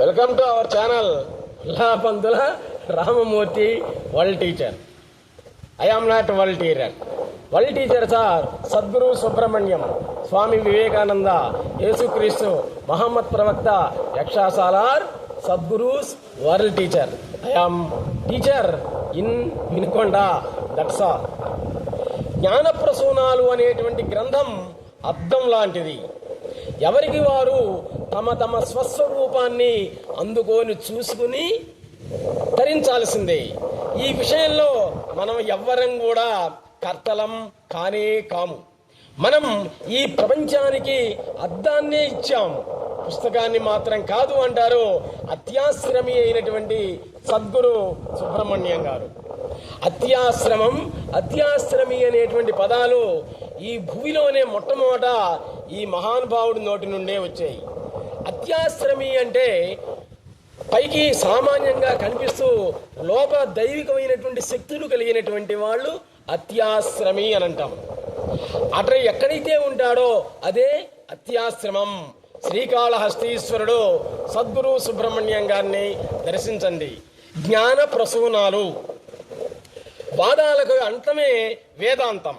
Welcome to our channel. Pantula Ramamurthy world teacher. I am not world teacher world teacher sir Sadguru Subrahmanyam Swami Vivekananda యేసుక్రీస్తు మహమ్మద్ ప్రవక్త యక్షాసాలార్ సద్గురూస్ world teacher. I am teacher in Vinukonda that's all జ్ఞాన ప్రసూనాలు అనేటువంటి గ్రంథం అద్దం లాంటిది. ఎవరికి వారు తమ తమ స్వస్వరూపాన్ని అందుకొని చూసుకుని ధరించాల్సిందే. ఈ విషయంలో మనం ఎవ్వరం కూడా కర్తలం కానే కాము. మనం ఈ ప్రపంచానికి అద్దాన్నే ఇచ్చాం. పుస్తకాన్ని మాత్రం కాదు అంటారు అత్యాశ్రమి అయినటువంటి సద్గురు సుబ్రహ్మణ్యం గారు. అత్యాశ్రమం అత్యాశ్రమి అనేటువంటి పదాలు ఈ భూమిలోనే మొట్టమొదట ఈ మహానుభావుడి నోటి నుండే వచ్చాయి. అత్యాశ్రమి అంటే పైకి సామాన్యంగా కనిపిస్తూ లోపల దైవికమైనటువంటి శక్తులు కలిగినటువంటి వాళ్ళు అత్యాశ్రమి అని అంటాం. అతను ఎక్కడైతే ఉంటాడో అదే అత్యాశ్రమం. శ్రీకాళహస్తీశ్వరుడు సద్గురు సుబ్రహ్మణ్యం గారిని దర్శించండి. జ్ఞాన ప్రసూనాలు. వాదాలకు అంతమే వేదాంతం.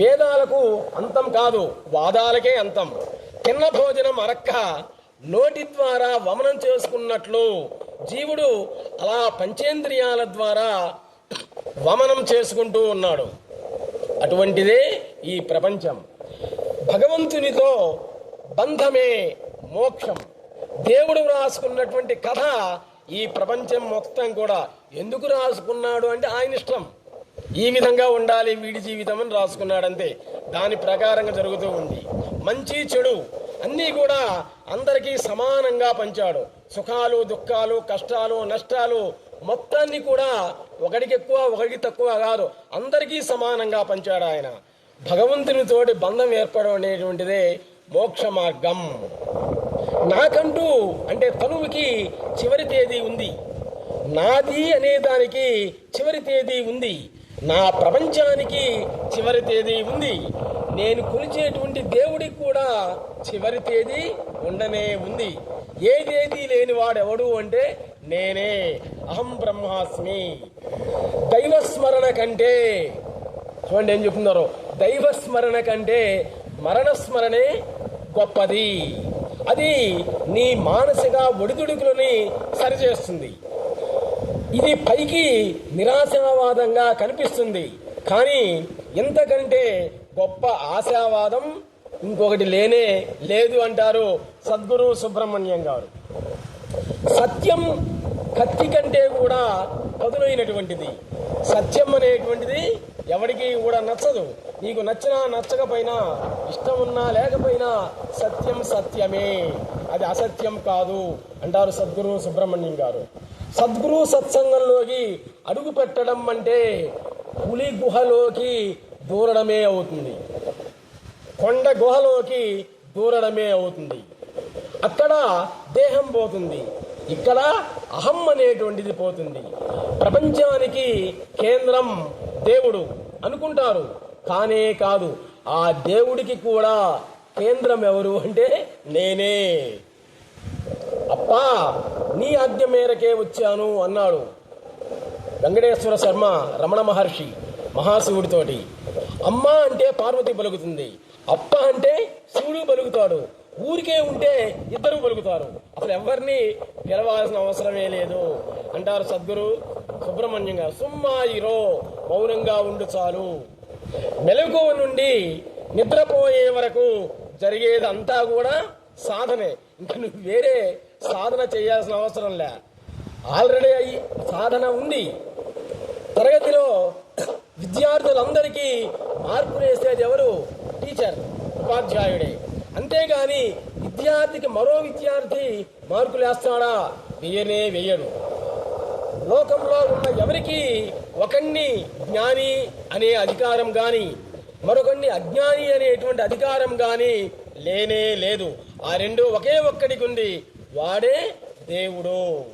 వేదాలకు అంతం కాదు వాదాలకే అంతం. తిన్న భోజనం అరక్క నోటి ద్వారా వమనం చేసుకున్నట్లు జీవుడు అలా పంచేంద్రియాల ద్వారా వమనం చేసుకుంటూ ఉన్నాడు. అటువంటిదే ఈ ప్రపంచం. భగవంతునితో బంధమే మోక్షం. దేవుడు రాసుకున్నటువంటి కథ ఈ ప్రపంచం మొత్తం కూడా. ఎందుకు రాసుకున్నాడు అంటే ఆయన ఇష్టం. ఈ విధంగా ఉండాలి వీడి జీవితం అని రాసుకున్నాడంతే. దాని ప్రకారంగా జరుగుతూ ఉంది. మంచి చెడు అన్నీ కూడా అందరికీ సమానంగా పంచాడు. సుఖాలు దుఃఖాలు కష్టాలు నష్టాలు మొత్తాన్ని కూడా ఒకడికి ఎక్కువ ఒకడికి తక్కువ కాదు. అందరికీ సమానంగా పంచాడు ఆయన. భగవంతునితోటి బంధం ఏర్పడడం అనేటువంటిదే మోక్ష మార్గం. నాకంటూ అంటే తనువుకి చివరి తేదీ ఉంది. నాది అనే దానికి చివరి తేదీ ఉంది. నా ప్రపంచానికి చివరి తేదీ ఉంది. నేను కొలిచేటువంటి దేవుడికి కూడా చివరి తేదీ ఉండనే ఉంది. ఏ తేదీ లేని వాడెవడు అంటే నేనే. అహం బ్రహ్మాస్మి. దైవస్మరణ కంటే చూడండి ఏం చెప్తున్నారో. దైవస్మరణ కంటే మరణస్మరణే గొప్పది. అది నీ మానసిక ఒడిదుడుకులని సరిచేస్తుంది. ఇది పైకి నిరాశావాదంగా కనిపిస్తుంది. కానీ ఇంతకంటే గొప్ప ఆశావాదం ఇంకొకటి లేనే లేదు అంటారు సద్గురు సుబ్రహ్మణ్యం గారు. సత్యం కత్తి కంటే కూడా పదునైనటువంటిది. సత్యం అనేటువంటిది ఎవరికి కూడా నచ్చదు. నీకు నచ్చినా నచ్చకపోయినా ఇష్టం ఉన్నా లేకపోయినా సత్యం సత్యమే. అది అసత్యం కాదు అంటారు సద్గురు సుబ్రహ్మణ్యం గారు. సద్గురు సత్సంగంలోకి అడుగు పెట్టడం అంటే పులి గుహలోకి దూరడమే అవుతుంది. కొండ గుహలోకి దూరడమే అవుతుంది. అక్కడ దేహం పోతుంది. ఇక్కడ అహం అనేటువంటిది పోతుంది. ప్రపంచానికి కేంద్రం దేవుడు అనుకుంటారు. కానే కాదు ఆ దేవుడికి కూడా కేంద్రం ఎవరు అంటే నేనే. అప్పా నీ ఆజ్ఞ మేరకే వచ్చాను అన్నాడు. వెంకటేశ్వర శర్మ రమణ మహర్షి మహాశివుడితోటి. అమ్మ అంటే పార్వతి పలుకుతుంది. అప్ప అంటే శివుడు పలుకుతాడు. ఊరికే ఉంటే ఇద్దరు పలుకుతారు. అసలు ఎవరిని గెలవాల్సిన అవసరమే లేదు. అంటారు సద్గురు సుబ్రహ్మణ్యం గారు. సుమ్మాయిరో మౌనంగా ఉండు చాలు. మెలకువ నుండి నిద్రపోయే వరకు జరిగేదంతా కూడా సాధనే. ఇంకా నువ్వు వేరే సాధన చేయాల్సిన అవసరం లే. ఆల్రెడీ అయి సాధన ఉంది. తరగతిలో విద్యార్థులందరికీ మార్పులు వేసేది ఎవరు? టీచర్ ఉపాధ్యాయుడే. అంతేగాని విద్యార్థికి మరో విద్యార్థి మార్కులు వేస్తాడా వేయనే వేయడు. లోకంలో ఉన్న ఎవరికి ఒకణ్ణి జ్ఞాని అనే అధికారం కానీ మరొకరిని అజ్ఞాని అనేటువంటి అధికారం కానీ లేనే లేదు. ఆ రెండు ఒకే ఒక్కడికి ఉంది వాడే దేవుడు.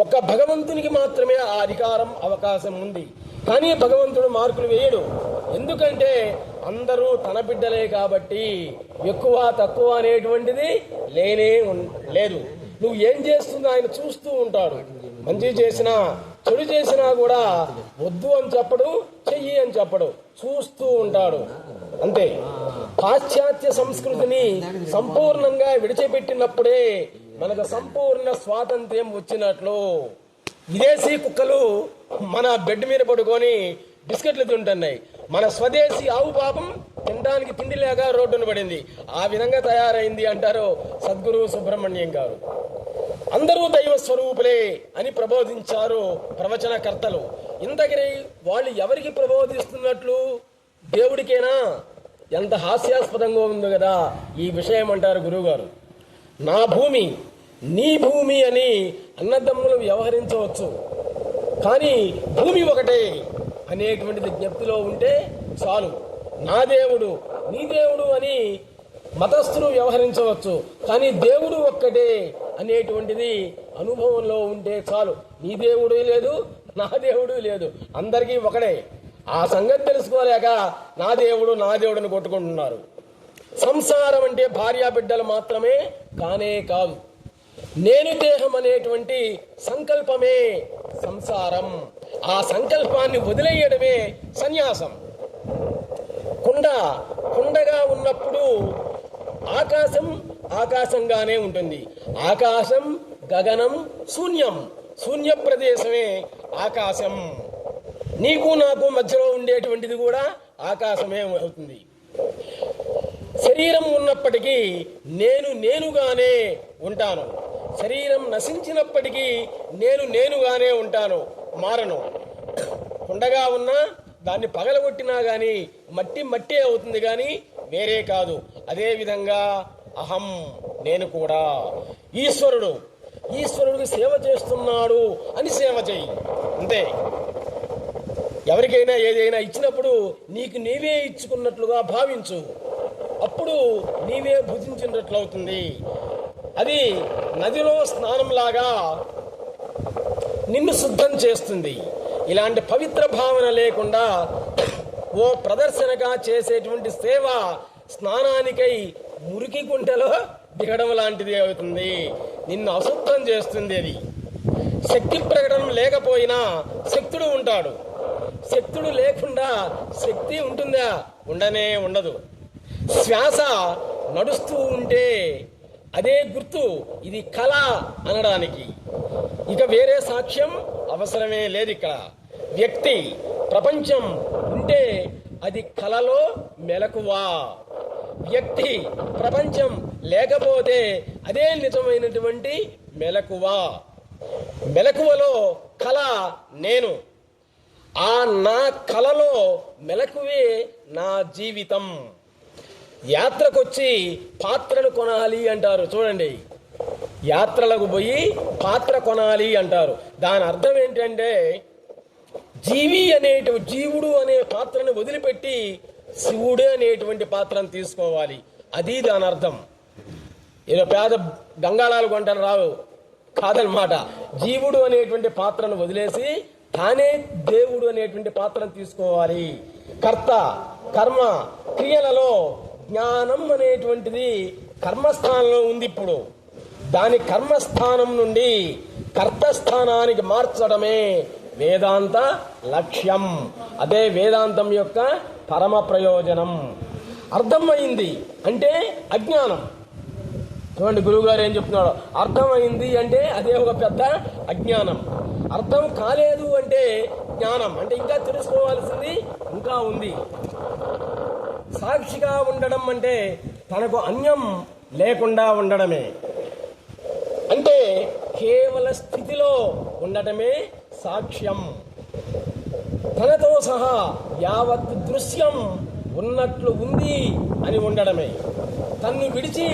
ఒక భగవంతునికి మాత్రమే ఆ అధికారం అవకాశం ఉంది. కానీ భగవంతుడు మార్కులు వేయడు. ఎందుకంటే అందరూ తన బిడ్డలే కాబట్టి ఎక్కువ తక్కువ అనేటువంటిది లేనే ఉన్- లేదు. నువ్వు ఏం చేస్తుందో ఆయన చూస్తూ ఉంటాడు. మంచి చేసినా చెడు చేసినా కూడా వద్దు అని చెప్పడు చెయ్యి అని చెప్పడు. చూస్తూ ఉంటాడు. అంతే. పాశ్చాత్య సంస్కృతిని సంపూర్ణంగా విడిచిపెట్టినప్పుడే మనకు సంపూర్ణ స్వాతంత్ర్యం వచ్చినట్లు విదేశీ కుక్కలు మన బెడ్ మీద పడుకొని బిస్కెట్లు తింటున్నాయి. మన స్వదేశీ ఆవు పాపం తినడానికి తిండి లేక రోడ్డున పడింది. ఆ విధంగా తయారైంది అంటారు సద్గురు సుబ్రహ్మణ్యం గారు. అందరూ దైవ స్వరూపులే అని ప్రబోధించారు ప్రవచనకర్తలు. ఇంతకని వాళ్ళు ఎవరికి ప్రబోధిస్తున్నట్లు? దేవుడికేనా? ఎంత హాస్యాస్పదంగా ఉంది కదా ఈ విషయం అంటారు గురువుగారు. నా భూమి నీ భూమి అని అన్నదమ్ములు వ్యవహరించవచ్చు. కానీ భూమి ఒకటే అనేటువంటిది జ్ఞప్తిలో ఉంటే చాలు. నా దేవుడు నీ దేవుడు అని మతస్థులు వ్యవహరించవచ్చు. కానీ దేవుడు ఒక్కటే అనేటువంటిది అనుభవంలో ఉంటే చాలు. నీ దేవుడు లేదు నా దేవుడు లేదు. అందరికీ ఒకడే ఆ సంగతి తెలుసుకోలేక నా దేవుడు నా దేవుడిని కొట్టుకుంటున్నారు. సంసారం అంటే భార్యా బిడ్డలు మాత్రమే కానే కాదు నేను దేహం అనేటువంటి సంకల్పమే సంసారం. ఆ సంకల్పాన్ని వదిలేయడమే సన్యాసం. కుండ కుండగా ఉన్నప్పుడు ఆకాశం ఆకాశంగానే ఉంటుంది. ఆకాశం గగనం శూన్యం. శూన్య ప్రదేశమే ఆకాశం. నీకు నాకు మధ్యలో ఉండేటువంటిది కూడా ఆకాశమే అవుతుంది. శరీరం ఉన్నప్పటికీ నేను నేనుగానే ఉంటాను. శరీరం నశించినప్పటికీ నేను నేనుగానే ఉంటాను. మారను. ఉండగా ఉన్నా దాన్ని పగలగొట్టినా కానీ మట్టి మట్టి అవుతుంది కానీ వేరే కాదు. అదేవిధంగా అహం నేను కూడా. ఈశ్వరుడు. ఈశ్వరుడికి సేవ చేస్తున్నాడు అని సేవ చెయ్యి. అంతే. ఎవరికైనా ఏదైనా ఇచ్చినప్పుడు నీకు నీవే ఇచ్చుకున్నట్లుగా భావించు. అప్పుడు నీవే భుజించినట్లవుతుంది. అది నదిలో స్నానంలాగా నిన్ను శుద్ధం చేస్తుంది. ఇలాంటి పవిత్ర భావన లేకుండా ఓ ప్రదర్శనగా చేసేటువంటి సేవ స్నానానికై మురికి గుంటలో దిగడం లాంటిది అవుతుంది. నిన్ను అశుద్ధం చేస్తుంది అది. శక్తి ప్రకటన లేకపోయినా శక్తుడు ఉంటాడు. శక్తుడు లేకుండా శక్తి ఉంటుందా? ఉండనే ఉండదు. శ్వాస నడుస్తూ ఉంటే అదే గుర్తు ఇది కళ అనడానికి. ఇక వేరే సాక్ష్యం అవసరమే లేదు ఇక్కడ. వ్యక్తి ప్రపంచం ఉంటే అది కళలో మెలకువా. వ్యక్తి ప్రపంచం లేకపోతే అదే నిజమైనటువంటి మెలకువా. మెలకువలో కళ నేను. ఆ నా కళలో మెలకువే నా జీవితం. యాత్రకొచ్చి పాత్రను కొనాలి అంటారు. చూడండి. యాత్రలకు పోయి పాత్ర కొనాలి అంటారు. దాని అర్థం ఏంటంటే జీవి అనేటు జీవుడు అనే పాత్రను వదిలిపెట్టి శివుడు అనేటువంటి పాత్రను తీసుకోవాలి. అది దాని అర్థం. ఏదో పేద గంగాళాలు కొంటాను రావు. కాదనమాట. జీవుడు అనేటువంటి పాత్రను వదిలేసి తానే దేవుడు అనేటువంటి పాత్రను తీసుకోవాలి. కర్త కర్మ క్రియలలో జ్ఞానం అనేటువంటిది కర్మస్థానంలో ఉంది ఇప్పుడు. దాని కర్మస్థానం నుండి కర్తస్థానానికి మార్చడమే వేదాంత లక్ష్యం. అదే వేదాంతం యొక్క పరమ ప్రయోజనం. అర్థమైంది అంటే అజ్ఞానం. చూడండి గురువుగారు ఏం చెప్తున్నాడు? అర్థమైంది అంటే అదే ఒక పెద్ద అజ్ఞానం. అర్థం కాలేదు అంటే జ్ఞానం. అంటే ఇంకా తెలుసుకోవాల్సింది ఇంకా ఉంది. సాక్షిగా ఉండడం అంటే తనకు అన్యం లేకుండా ఉండడమే. అంటే కేవల స్థితిలో ఉండటమే సాక్ష్యం. తనతో సహా యావత్ దృశ్యం ఉన్నట్లు ఉంది అని ఉండడమే. తన్ను విడిచి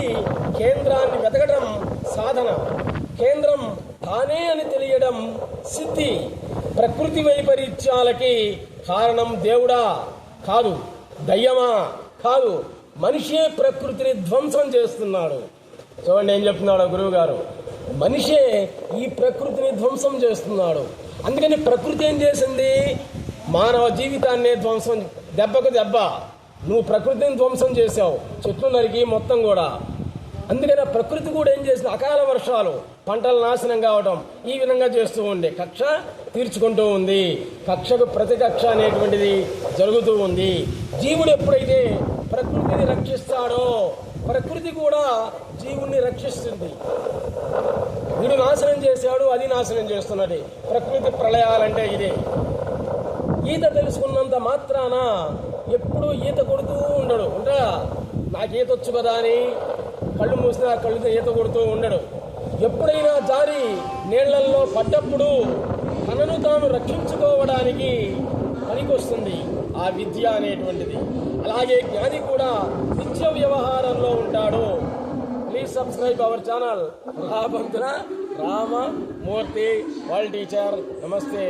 కేంద్రాన్ని వెతకడం సాధన. కేంద్రం తానే అని తెలియడం సిద్ధి. ప్రకృతి వైపరీత్యాలకి కారణం దేవుడా కాదు దయ్యమా? కాదు మనిషే ప్రకృతిని ధ్వంసం చేస్తున్నాడు. చూడండి ఏం చెప్తున్నాడు గురువు గారు మనిషే ఈ ప్రకృతిని ధ్వంసం చేస్తున్నాడు. అందుకని ప్రకృతి ఏం చేసింది? మానవ జీవితాన్నే ధ్వంసం దెబ్బకు దెబ్బ. నువ్వు ప్రకృతిని ధ్వంసం చేసావు చెట్లు నరికి మొత్తం కూడా. అందుకని ఆ ప్రకృతి కూడా ఏం చేసింది? అకాల వర్షాలు. పంటలు నాశనం కావటం ఈ విధంగా చేస్తూ ఉండే. కక్ష తీర్చుకుంటూ ఉంది. కక్షకు ప్రతి కక్ష అనేటువంటిది జరుగుతూ ఉంది. జీవుడు ఎప్పుడైతే ప్రకృతిని రక్షిస్తాడో ప్రకృతి కూడా జీవుణ్ణి రక్షిస్తుంది. వీడు నాశనం చేశాడు అది నాశనం చేస్తున్నది. ప్రకృతి ప్రళయాలంటే ఇదే. ఈత తెలుసుకున్నంత మాత్రాన ఎప్పుడు ఈత కొడుతూ ఉండడు. ఉంటా నాకు ఈత వచ్చు కదా అని కళ్ళు మూసినా కళ్ళుతో ఈత కొడుతూ ఉండడు. ఎప్పుడైనా జారి నీళ్ళల్లో పడ్డప్పుడు తనను తాను రక్షించుకోవడానికి పనికొస్తుంది ఆ విద్య అనేటువంటిది. అలాగే జ్ఞాని కూడా నిత్య వ్యవహారంలో ఉంటాడు. Please subscribe our channel Rama Ramamurthy వాళ్ళ టీచర్. నమస్తే.